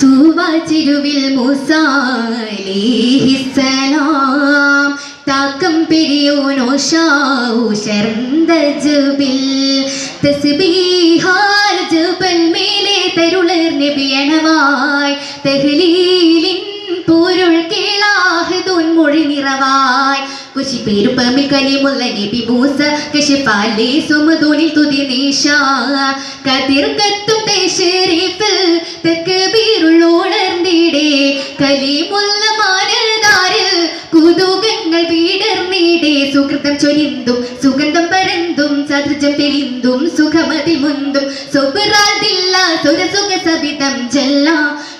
തൂവാച്ചിരുവിൽ മൂസാലിഹിസലാം താക്കം പെരിയോനോ Shao ശർന്ദജുബിൽ തസ്ബീഹാൽ ജബൽ മേലെ തരുളർ നബിയണവായി തഹ്ലീലിൻ നിറവായി കുശി പെരുപ്പമിൽ കലിമുള്ള നബി മൂസ കശിപ്പാലേ സുമതോനിൽ തുതി നീഷ. കതിർ കത്തും തേശരീഫിൽ തെക്കബീരുള്ളോണർന്നിടേ കലിമുള്ള മാനദാരിൽ കുതുകങ്ങൾ വീടർന്നിടേ സുഹൃതം ചൊരിന്തും സുഗന്ധം പരന്തും സദൃജം തെളിന്തും സുഖമതി മുന്തും. സുബ്രാദില്ല സുരസുഖ സവിതം ജല്ല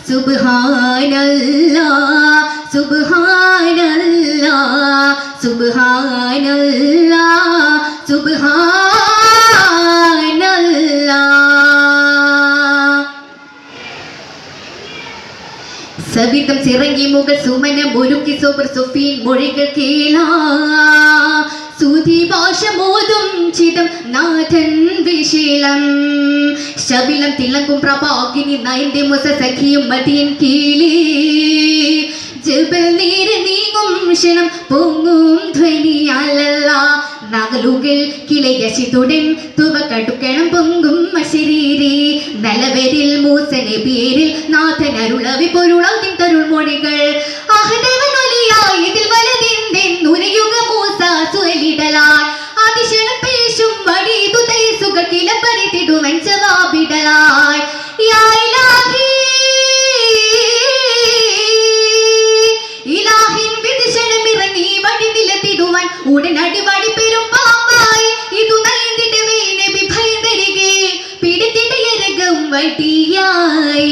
സുബ്ഹാനല്ലാ സുബ്ഹാനല്ലാ. സുബ്ഹാനല്ലാ ചിറങ്ങി മുകൾ സുമനം ഒരുക്കി സോബർ സുഫീൻ മൊഴികൾ കേളാ. മോദും ചിതം നാഥൻ വിശീലം. ശബിലം തിളങ്കും പ്രഭാകിനി നയന്റെ മുസ സഖിയും മതിയൻ കീളി. ജബൽ നീര് ക്ഷണം പൊങ്ങും ധ്വനിയാലല്ല. നകലുകൾ കിളയശിതുടൻ തുവ കടുക്കണം പൊങ്കും മശരീരി നലവരിൽ മൂസനെ പേരിൽ നാഥനരുളവി അരുളവി തരുൾമൊഴികൾ തരുൾ എരകം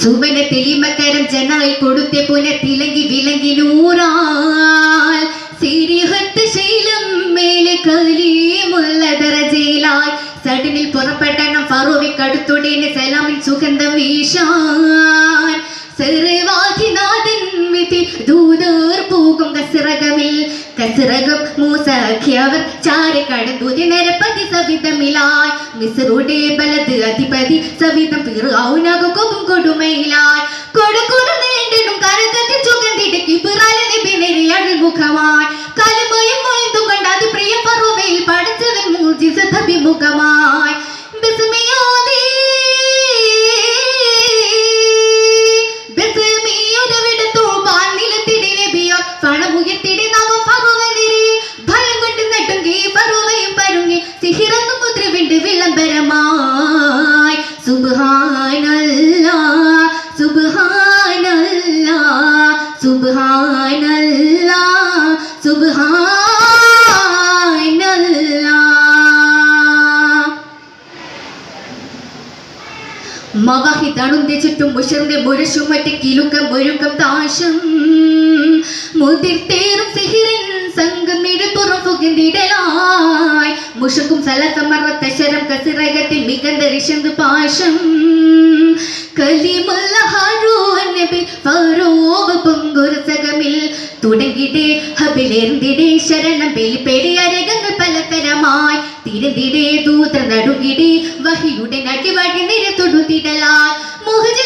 സുമന തെളിമക്കരം ജനായി കൊടുത്ത പുന തിലങ്കി വിലങ്കി നൂറാൽ. സിരിഹത്ത് ശൈലം മേലെ കലിയുമുള്ള സടനിൽ പുറപ്പെട്ടണം ഫറോവിക്കടുത്തുടനെ സലാമിൻ സുഗന്ധം വീശാൻ. കസിറകം മൂസാക്കിയവർ ചാരി കടന്തുതി നിരപ്പതി സവിതമിലായി മിസറുടെ ബലത് അധിപതി സവിതം പിറൗനകും കൊകും കൊടുമയിലായി. കൊടുക്കൊടു നീണ്ടിടും കരകത്തിൽ ചുഗന്തിടക്കി പിറാല നബി നെരിയടിൽ മുഖമായി കലമയം മൊയ്തും കണ്ട് അത് പ്രിയ പറുവയിൽ പഠിച്ചവൻ മൂജിസ അഭിമുഖമായി സുബ്ഹാനല്ലാ സുബ്ഹാനല്ലാ. മവാഹി തണുന്തി ചുറ്റും മുഷറിന്റെ മുരശും മറ്റ് കിലുക്കം മുഴുക്കം താശം. മുതിർത്തേറും സിഹിരൻ സംഘം ഇടുപുറം പുകിന്തിടലായി മുഷക്കും സലസമറത്ത ശരം കസിറകത്തിൽ മികന്ത ഋഷന്ത് പാശം. കലിമുല്ല ഹാരൂൻ നബി പൊങ്കുരസകമിൽ തുടങ്ങിടേ. ഹബിലേർന്നിടേ ശരണം ബലിപ്പേടി അരകങ്ങൾ പലതരമായി. തിരുന്നിടേ ദൂത്ര നടുകിടേ വഹിയുടെ നടിവഴി നിരത്തൊടുത്തിടലാൽ തൊടുതിടലാൽ തൊളിവായി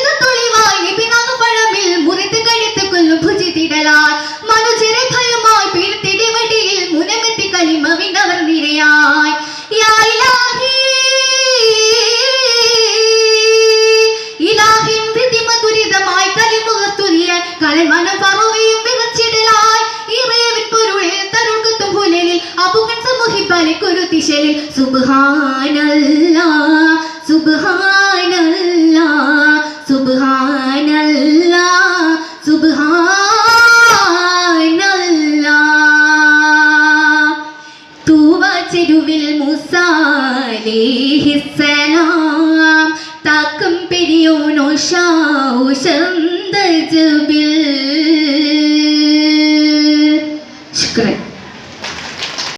സുബ്ഹാനല്ലാ തൂവ ചെരുവിൽ മുസാലിഹിസലാം പെരിയോനുഷാ ഉഷന്തജബിൽ